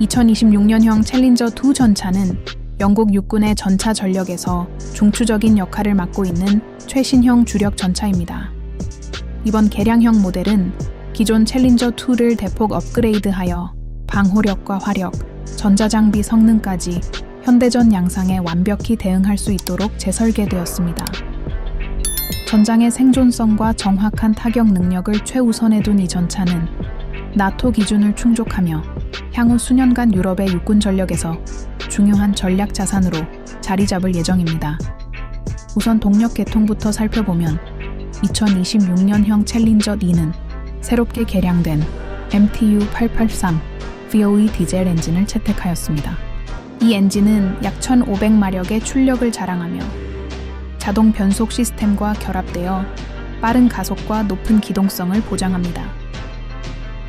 2026년형 챌린저 2 전차는 영국 육군의 전차 전력에서 중추적인 역할을 맡고 있는 최신형 주력 전차입니다. 이번 개량형 모델은 기존 챌린저 2를 대폭 업그레이드하여 방호력과 화력, 전자장비 성능까지 현대전 양상에 완벽히 대응할 수 있도록 재설계되었습니다. 전장의 생존성과 정확한 타격 능력을 최우선에 둔 이 전차는 나토 기준을 충족하며 향후 수년간 유럽의 육군 전력에서 중요한 전략 자산으로 자리 잡을 예정입니다. 우선 동력 계통부터 살펴보면 2026년형 챌린저 2는 새롭게 개량된 MTU 883 VOE 디젤 엔진을 채택하였습니다. 이 엔진은 약 1,500마력의 출력을 자랑하며 자동 변속 시스템과 결합되어 빠른 가속과 높은 기동성을 보장합니다.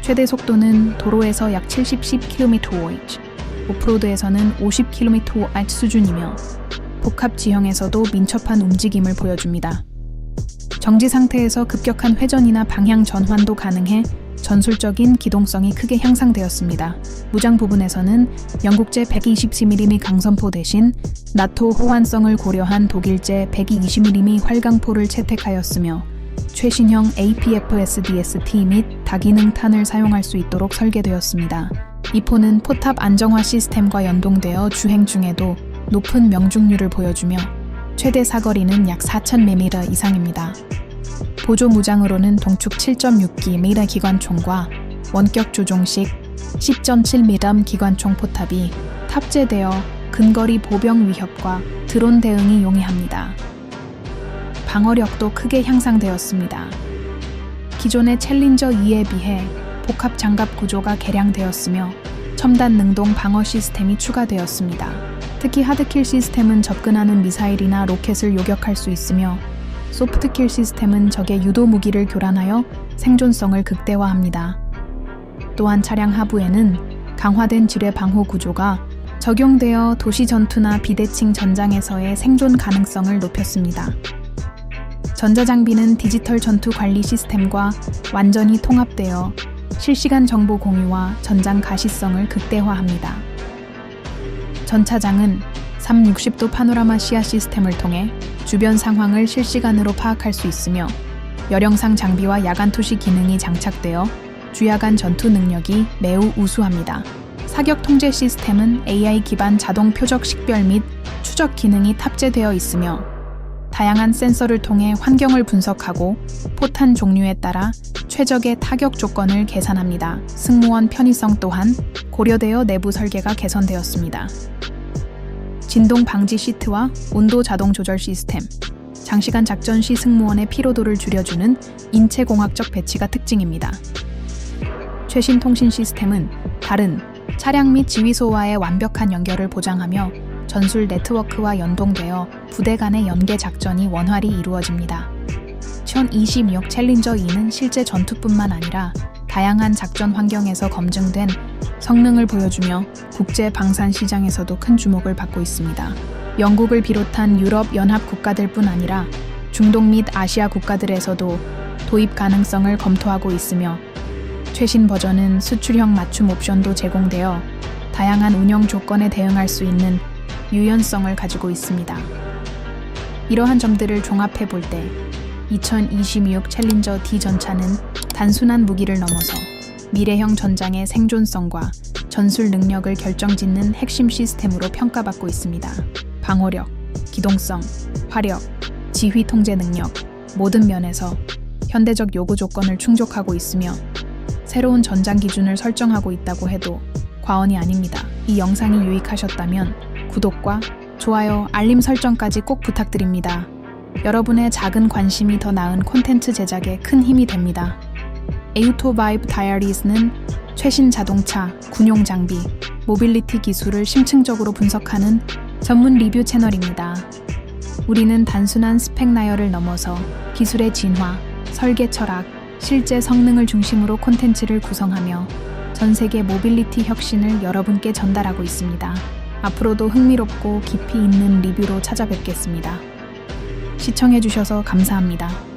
최대 속도는 도로에서 약 70, 10km/h, 오프로드에서는 50km/h 수준이며 복합 지형에서도 민첩한 움직임을 보여줍니다. 정지 상태에서 급격한 회전이나 방향 전환도 가능해 전술적인 기동성이 크게 향상되었습니다. 무장 부분에서는 영국제 120mm 강선포 대신 나토 호환성을 고려한 독일제 120mm 활강포를 채택하였으며 최신형 APFSDST 및 다기능 탄을 사용할 수 있도록 설계되었습니다. 이 포는 포탑 안정화 시스템과 연동되어 주행 중에도 높은 명중률을 보여주며 최대 사거리는 약 4,000m 이상입니다. 보조 무장으로는 동축 7.6기 기관총과 원격 조종식 10.7mm 기관총 포탑이 탑재되어 근거리 보병 위협과 드론 대응이 용이합니다. 방어력도 크게 향상되었습니다. 기존의 챌린저 2에 비해 복합 장갑 구조가 개량되었으며 첨단 능동 방어 시스템이 추가되었습니다. 특히 하드킬 시스템은 접근하는 미사일이나 로켓을 요격할 수 있으며 소프트킬 시스템은 적의 유도 무기를 교란하여 생존성을 극대화합니다. 또한 차량 하부에는 강화된 지뢰 방호 구조가 적용되어 도시 전투나 비대칭 전장에서의 생존 가능성을 높였습니다. 전자장비는 디지털 전투 관리 시스템과 완전히 통합되어 실시간 정보 공유와 전장 가시성을 극대화합니다. 전차장은 360도 파노라마 시야 시스템을 통해 주변 상황을 실시간으로 파악할 수 있으며 열영상 장비와 야간 투시 기능이 장착되어 주야간 전투 능력이 매우 우수합니다. 사격 통제 시스템은 AI 기반 자동 표적 식별 및 추적 기능이 탑재되어 있으며 다양한 센서를 통해 환경을 분석하고 포탄 종류에 따라 최적의 타격 조건을 계산합니다. 승무원 편의성 또한 고려되어 내부 설계가 개선되었습니다. 진동 방지 시트와 온도 자동 조절 시스템, 장시간 작전 시 승무원의 피로도를 줄여주는 인체공학적 배치가 특징입니다. 최신 통신 시스템은 다른 차량 및 지휘소와의 완벽한 연결을 보장하며 전술 네트워크와 연동되어 부대 간의 연계 작전이 원활히 이루어집니다. 2026 챌린저 2는 실제 전투뿐만 아니라 다양한 작전 환경에서 검증된 성능을 보여주며 국제 방산 시장에서도 큰 주목을 받고 있습니다. 영국을 비롯한 유럽 연합 국가들뿐 아니라 중동 및 아시아 국가들에서도 도입 가능성을 검토하고 있으며 최신 버전은 수출형 맞춤 옵션도 제공되어 다양한 운영 조건에 대응할 수 있는 유연성을 가지고 있습니다. 이러한 점들을 종합해 볼 때 2026 챌린저 D 전차는 단순한 무기를 넘어서 미래형 전장의 생존성과 전술 능력을 결정짓는 핵심 시스템으로 평가받고 있습니다. 방어력, 기동성, 화력, 지휘 통제 능력 모든 면에서 현대적 요구 조건을 충족하고 있으며 새로운 전장 기준을 설정하고 있다고 해도 과언이 아닙니다. 이 영상이 유익하셨다면 구독과 좋아요, 알림 설정까지 꼭 부탁드립니다. 여러분의 작은 관심이 더 나은 콘텐츠 제작에 큰 힘이 됩니다. 에우토바이브 다이어리스는 최신 자동차, 군용 장비, 모빌리티 기술을 심층적으로 분석하는 전문 리뷰 채널입니다. 우리는 단순한 스펙 나열을 넘어서 기술의 진화, 설계 철학, 실제 성능을 중심으로 콘텐츠를 구성하며 전 세계 모빌리티 혁신을 여러분께 전달하고 있습니다. 앞으로도 흥미롭고 깊이 있는 리뷰로 찾아뵙겠습니다. 시청해주셔서 감사합니다.